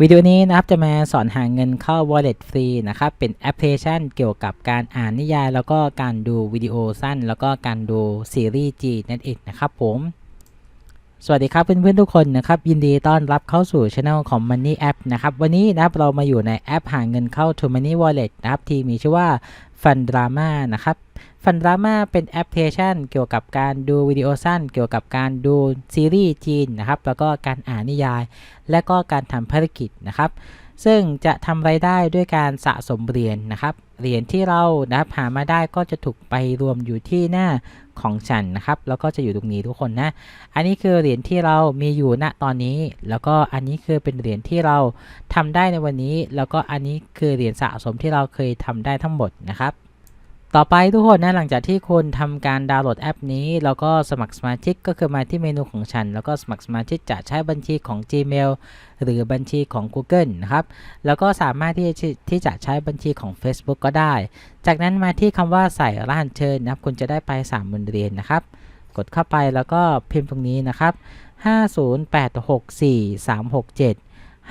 วิดีโอนี้นะครับจะมาสอนหาเงินเข้า wallet ฟรีนะครับ เป็นแอปพลิเคชันเกี่ยวกับการอ่านนิยาย แล้วก็การดูวิดีโอสั้น แล้วก็การดูซีรีส์จีนั่นเองนะครับผมสวัสดีครับเพื่อนๆทุกคนนะครับยินดีต้อนรับเข้าสู่ช anel ของ Money App นะครับวันนี้นะครับเรามาอยู่ในแอปหาเงินเข้า To Money Wallet นะครับที่มีชื่อว่า Fun Drama นะครับ Fun Drama เป็นแอปพลิเคชัน เกี่ยวกับการดูวิดีโอสั้น เกี่ยวกับการดูซีรีส์จีนนะครับ แล้วก็การอ่านนิยาย และก็การทำภารกิจนะครับ ซึ่งจะทำไรายได้ด้วยการสะสมเหรียญนะครับ เหรียญที่เรานะครับหามาได้ก็จะถูกไปรวมอยู่ที่หน้าของฉันนะครับ แล้วก็จะอยู่ตรงนี้ทุกคนนะ อันนี้คือเหรียญที่เรามีอยู่ณตอนนี้ แล้วก็อันนี้คือเป็นเหรียญที่เราทำได้ในวันนี้ แล้วก็อันนี้คือเหรียญสะสมที่เราเคยทำได้ทั้งหมดนะครับ ต่อไปทุกคนนะหลังจากที่คุณทำการดาวน์โหลดแอปนี้ แล้วก็สมัครสมาชิกก็คือมาที่เมนูของฉัน แล้วก็สมัครสมาชิกจะใช้บัญชีของ Gmail หรือบัญชีของ Google นะครับ แล้วก็สามารถที่จะที่จะใช้บัญชีของ Facebook ก็ได้ จากนั้นมาที่คำว่าใส่รหัสเชิญนะครับ คุณจะได้ไป3ามหมื่นเหรียญนะครับ กดเข้าไปแล้วก็พิมพ์ตรงนี้นะครับ5086367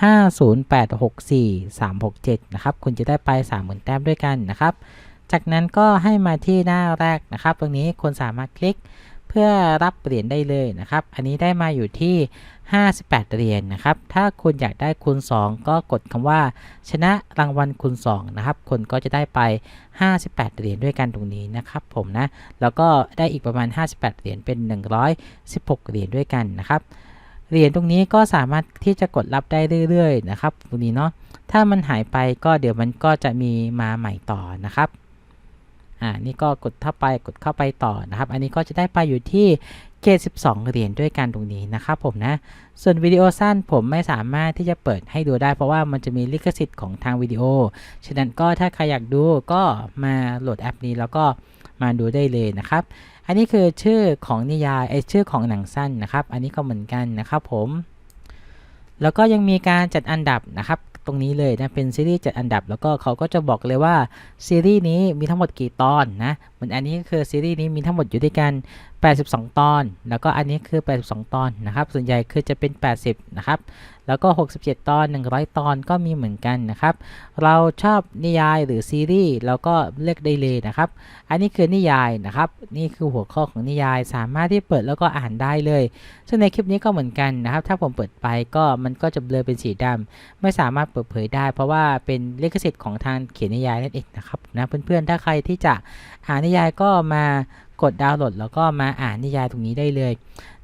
50864นะครับ คุณจะได้ไป30,000แต้มด้วยกันนะครับ จากนั้นก็ให้มาที่หน้าแรกนะครับ ตรงนี้คุณสามารถคลิกเพื่อรับเหรียญได้เลยนะครับ อันนี้ได้มาอยู่ที่ 58 เหรียญนะครับ ถ้าคุณอยากได้คูณ 2 ก็กดคำว่า ชนะรางวัลคูณ2นะครับคุณก็จะได้ไป 58 เหรียญด้วยกันตรงนี้นะครับผมนะ แล้วก็ได้อีกประมาณ 58 เหรียญเป็น 116 เหรียญด้วยกันนะครับเหรียญตรงนี้ก็สามารถที่จะกดรับได้เรื่อยๆนะครับตรงนี้เนาะถ้ามันหายไปก็เดี๋ยวมันก็จะมีมาใหม่ต่อนะครับ อ่านี่ก็กดเข้าไปกดเข้าไปต่อนะครับ อันนี้ก็จะได้ไปอยู่ที่เกต12 เหรียญด้วยกันตรงนี้นะครับผมนะ ส่วนวิดีโอสั้นผมไม่สามารถที่จะเปิดให้ดูได้ เพราะว่ามันจะมีลิขสิทธิ์ของทางวิดีโอ ฉะนั้นก็ถ้าใครอยากดูก็มาโหลดแอปนี้แล้วก็มาดูได้เลยนะครับ อันนี้คือชื่อของนิยายไอชื่อของหนังสั้นนะครับ อันนี้ก็เหมือนกันนะครับผม แล้วก็ยังมีการจัดอันดับนะครับ ตรงนี้เลยนะเป็นซีรีส์จัดอันดับ แล้วก็เขาก็จะบอกเลยว่าซีรีส์นี้มีทั้งหมดกี่ตอนนะ มือนอันนี้ก็คือซีรีส์นี้มีทั้งหมดอยู่ด้วยกัน 82 ตอน แล้วก็อันนี้คือ 82 ตอนนะครับ ส่วนใหญ่คือจะเป็น 80 นะครับ แล้วก็ 67 ตอน 100 ตอนก็มีเหมือนกันนะครับ เราชอบนิยายหรือซีรีส์เราก็เลือกได้เลยนะครับ อันนี้คือนิยายนะครับ นี่คือหัวข้อของนิยาย สามารถที่เปิดแล้วก็อ่านได้เลย ซึ่งในคลิปนี้ก็เหมือนกันนะครับ ถ้าผมเปิดไปก็มันก็จะเบลอเป็นสีดำไม่สามารถเปิดเผยได้ เพราะว่าเป็นลิขสิทธิ์ของทางเขียนนิยายนั่นเองนะครับนะเพื่อนๆ ถ้าใครที่จะอ่านนิยายก็มากดดาวน์โหลด แล้วก็มาอ่านนิยายตรงนี้ได้เลย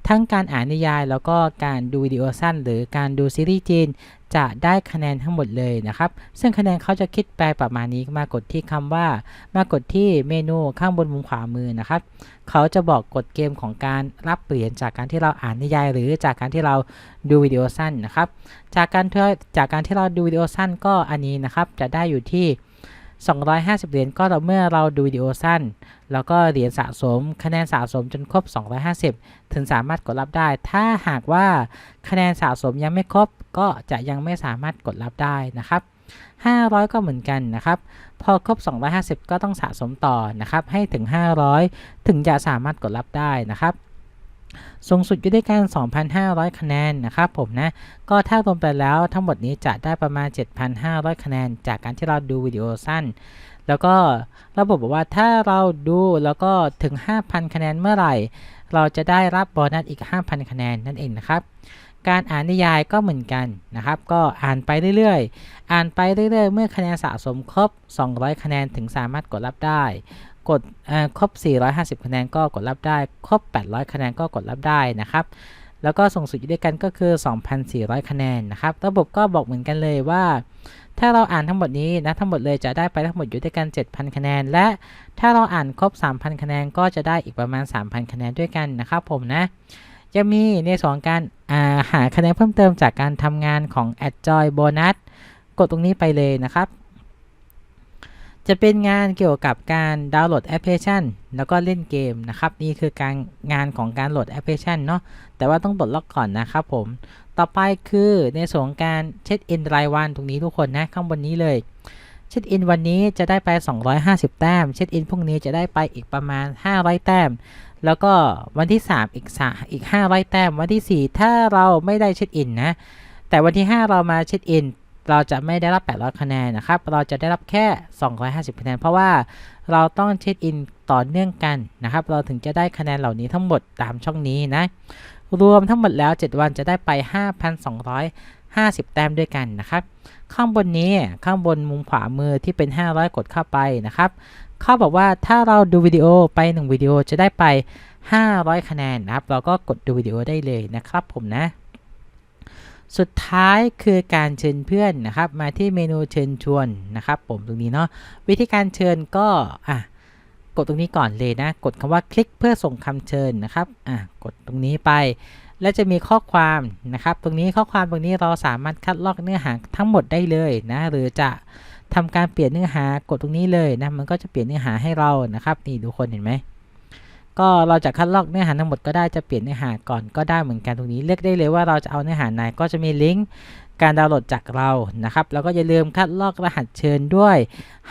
ทั้งการอ่านนิยายแล้วก็การดูวิดีโอสั้น หรือการดูซีรีส์จีนจะได้คะแนนทั้งหมดเลยนะครับ ซึ่งคะแนนเขาจะคิดแปลประมาณนี้มากดที่คำว่า มากดที่เมนูข้างบนมุมขวามือนะครับ เขาจะบอกกฎเกมของการรับเหรียญจากการที่เราอ่านนิยาย หรือจากการที่เราดูวิดีโอสั้นนะครับ จากการที่จากการที่เราดูวิดีโอสั้นก็อันนี้นะครับ จะได้อยู่ที่ 250 เหรียญก็ต่อเมื่อเราดูวิดีโอสั้น แล้วก็เหรียญสะสม คะแนนสะสมจนครบ 250 ถึงสามารถกดรับได้ ถ้าหากว่าคะแนนสะสมยังไม่ครบ ก็จะยังไม่สามารถกดรับได้นะครับ 500 ก็เหมือนกันนะครับ พอครบ 250 ก็ต้องสะสมต่อนะครับ ให้ถึง 500 ถึงจะสามารถกดรับได้นะครับ สูงสุดอยู่ด้วยกัน 2,500 คะแนนนะครับผมนะ ก็ถ้ารวมไปแล้วทั้งหมดนี้จะได้ประมาณ 7,500 คะแนน จากการที่เราดูวิดีโอสั้น แล้วก็ระบบบอกว่าถ้าเราดูแล้วก็ถึง 5,000 คะแนนเมื่อไหร่ เราจะได้รับโบนัสอีก 5,000 คะแนนนั่นเองนะครับ การอ่านนิยายก็เหมือนกันนะครับ ก็อ่านไปเรื่อยๆ อ่านไปเรื่อยๆ เมื่อคะแนนสะสมครบ 200 คะแนนถึงสามารถกดรับได้ กดครบ 450 คะแนนก็กดรับได้ ครบ 800 คะแนนก็กดรับได้นะครับ แล้วก็ส่งสุดอยู่ด้วยกันก็คือ 2,400 คะแนนนะครับ ระบบก็บอกเหมือนกันเลยว่า ถ้าเราอ่านทั้งหมดนี้นะ ทั้งหมดเลยจะได้ไปทั้งหมดอยู่ด้วยกัน 7,000 คะแนน และถ้าเราอ่านครบ 3,000 คะแนนก็จะได้อีกประมาณ 3,000 คะแนนด้วยกันนะครับผมนะจะมีในส่วนของการาหาคะแนนเพิ่มเติมจากการทำงานของ a d j o y Bonus กดตรงนี้ไปเลยนะครับ จะเป็นงานเกี่ยวกับการดาวน์โหลดแอปพลิเคชัน แล้วก็เล่นเกมนะครับ นี่คือการงานของการโหลดแอปพลิเคชันเนาะแต่ว่าต้องปลดล็อกก่อนนะครับผม ต่อไปคือในส่วนของการเช็คอินรายวันตรงนี้ทุกคนนะข้างบนนี้เลย เช็คอินวันนี้จะได้ไป 250 แต้ม เช็คอินพรุ่งนี้จะได้ไปอีกประมาณ 500 แต้ม แล้วก็วันที่ 3 อีก3อีก 500 แต้ม วันที่ 4 ถ้าเราไม่ได้เช็คอินนะแต่วันที่ 5 เรามาเช็คอิน เราจะไม่ได้รับ 800 คะแนนนะครับ เราจะได้รับแค่ 250 คะแนน เพราะว่าเราต้องเช็คอินต่อเนื่องกันนะครับ เราถึงจะได้คะแนนเหล่านี้ทั้งหมดตามช่องนี้นะ รวมทั้งหมดแล้ว 7 วันจะได้ไป 5,250 แต้มด้วยกันนะครับ ข้างบนนี้ข้างบนมุมขวามือที่เป็น 500 กดเข้าไปนะครับ เขาบอกว่าถ้าเราดูวิดีโอไป 1 วิดีโอจะได้ไป 500 คะแนนนะครับ เราก็กดดูวิดีโอได้เลยนะครับผมนะ สุดท้ายคือการเชิญเพื่อนนะครับมาที่เมนูเชิญชวนนะครับผมตรงนี้เนาะวิธีการเชิญก็อะกดตรงนี้ก่อนเลยนะ กดคำว่าคลิกเพื่อส่งคำเชิญนะครับอะกดตรงนี้ไป และจะมีข้อความนะครับ ตรงนี้ข้อความตรงนี้เราสามารถคัดลอกเนื้อหาทั้งหมดได้เลยนะหรือจะทำการเปลี่ยนเนื้อหากดตรงนี้เลยนะมันก็จะเปลี่ยนเนื้อหาให้เรานะครับนี่ทุกคนเห็นไหม ก็เราจะคัดลอกเนื้อหาทั้งหมดก็ได้จะเปลี่ยนเนื้อหาก่อนก็ได้เหมือนกันตรงนี้เลือกได้เลยว่าเราจะเอาเนื้อหาไหนก็จะมีลิงก์การดาวน์โหลดจากเรานะครับแล้วก็อย่าลืมคัดลอกรหัสเชิญด้วย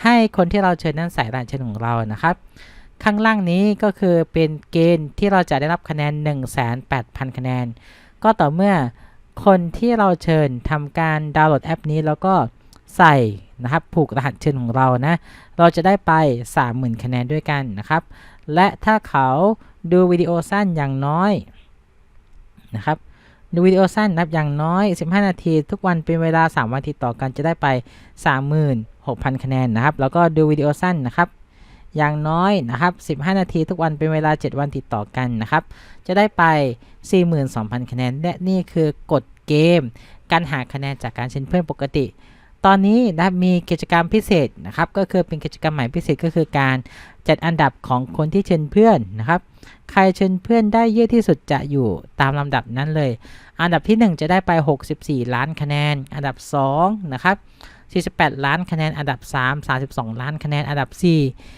ให้คนที่เราเชิญนั้นใส่รหัสเชิญของเรานะครับ ข้างล่างนี้ก็คือเป็นเกณฑ์ที่เราจะได้รับคะแนน 18,000คะแนน ก็ต่อเมื่อคนที่เราเชิญทำการดาวน์โหลดแอปนี้แล้วก็ใส่ นะครับ ผูกรหัสเชิญของเรานะ เราจะได้ไป 30,000 คะแนนด้วยกันนะครับ และถ้าเขาดูวิดีโอสั้นอย่างน้อยนะครับดูวิดีโอสั้นนับอย่างน้อย 15 นาที ทุกวันเป็นเวลา 3 วันติดต่อกันจะได้ไป 36,000 คะแนนนะครับ แล้วก็ดูวิดีโอสั้นนะครับอย่างน้อยนะครับ 15 นาทีทุกวันเป็นเวลา 7 วันติดต่อกันนะครับ จะได้ไป 42,000 คะแนน และนี่คือกฎเกม การหาคะแนนจากการเชิญเพื่อนปกติ ตอนนี้นะมีกิจกรรมพิเศษนะครับก็คือเป็นกิจกรรมใหม่พิเศษก็คือการจัดอันดับของคนที่เชิญเพื่อนนะครับ ใครเชิญเพื่อนได้เยอะที่สุดจะอยู่ตามลำดับนั้นเลย อันดับที่ 1 จะได้ไป 64 ล้านคะแนน อันดับ2นะครับ48 ล้านคะแนน อันดับ 3 32 ล้านคะแนน อันดับ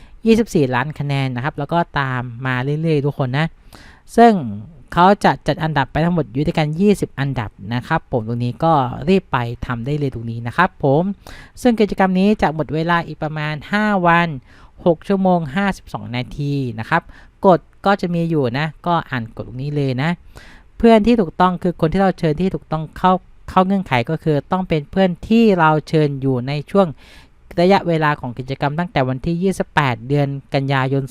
4 24 ล้านคะแนนนะครับ แล้วก็ตามมาเรื่อยๆ ทุกคนนะ ซึ่ง เขาจะจัดอันดับไปทั้งหมดอยู่ด้วยกัน 20 อันดับนะครับผมตรงนี้ก็รีบไปทำได้เลยตรงนี้นะครับผมซึ่งกิจกรรมนี้จะหมดเวลาอีกประมาณ 5 วัน 6 ชั่วโมง 52 นาทีนะครับกฎก็จะมีอยู่นะ ก็อ่านกฎตรงนี้เลยนะ เพื่อนที่ถูกต้องคือคนที่เราเชิญที่ถูกต้องเข้าเข้าเงื่อนไขก็คือต้องเป็นเพื่อนที่เราเชิญอยู่ในช่วงระยะเวลาของกิจกรรมตั้งแต่วันที่ 28 เดือนกันยายน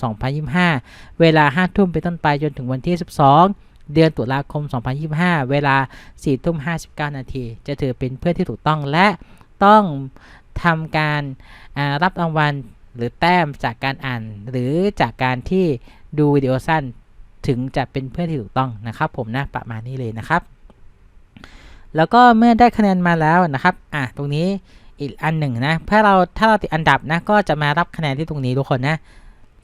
2025 เวลา 5 ทุ่มเป็นต้นไปจนถึงวันที่ 12 เดือนตุลาคม 2025 เวลา4ทุ่ม59 นาที จะถือเป็นเพื่อนที่ถูกต้องและต้องทำการรับรางวัลหรือแต้มจากการอ่าน หรือจากการที่ดูวิดีโอสั้นถึงจะเป็นเพื่อนที่ถูกต้องนะครับผมนะประมาณนี้เลยนะครับ แล้วก็เมื่อได้คะแนนมาแล้วนะครับอะตรงนี้อีกอันหนึ่งนะถ้าเราถ้าเราติดอันดับนะก็จะมารับคะแนนที่ตรงนี้ทุกคนนะ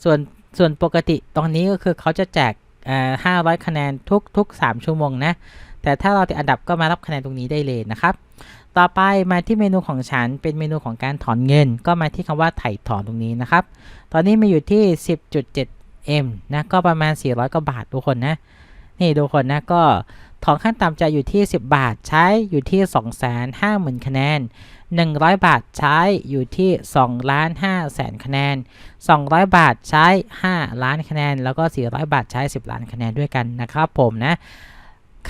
ส่วนส่วนปกติตรงนี้ก็คือเขาจะแจก ห้าร้อยคะแนนทุกทุกสามชั่วโมงนะ แต่ถ้าเราติดอันดับก็มารับคะแนนตรงนี้ได้เลยนะครับ ต่อไปมาที่เมนูของฉันเป็นเมนูของการถอนเงิน ก็มาที่คำว่าไถ่ถอนตรงนี้นะครับ ตอนนี้มีอยู่ที่ 10.7 M นะ ก็ประมาณ 400 กว่าบาททุกคนนะ นี่ทุกคนนะ ก็ถอนขั้นต่ำจะอยู่ที่ 10 บาท ใช้อยู่ที่ 250,000 คะแนน 100 บาทใช้อยู่ที่2ล้าน5แสนคะแนน 200 บาทใช้ 5 ล้านคะแนน แล้วก็ 400 บาทใช้ 10 ล้านคะแนนด้วยกันนะครับผมนะ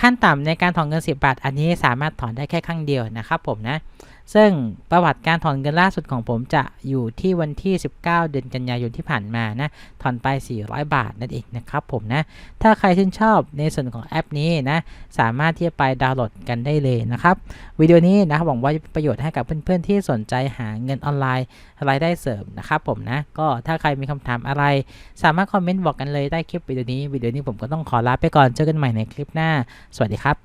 ขั้นต่ำในการถอนเงิน 10 บาท อันนี้สามารถถอนได้แค่ครั้งเดียวนะครับผมนะ ซึ่งประวัติการถอนเงินล่าสุดของผมจะอยู่ที่วันที่ 19 เดือนกันยายนที่ผ่านมานะ ถอนไป 400 บาทนั่นเองนะครับผมนะ ถ้าใครชื่นชอบในส่วนของแอปนี้นะ สามารถที่จะไปดาวน์โหลดกันได้เลยนะครับ วิดีโอนี้นะครับหวังว่าจะเป็นประโยชน์ให้กับเพื่อนๆที่สนใจหาเงินออนไลน์รายได้เสริมนะครับผมนะ ก็ถ้าใครมีคำถามอะไร สามารถคอมเมนต์บอกกันเลยใต้คลิปวิดีโอนี้ วิดีโอนี้ผมก็ต้องขอลาไปก่อน เจอกันใหม่ในคลิปหน้า สวัสดีครับ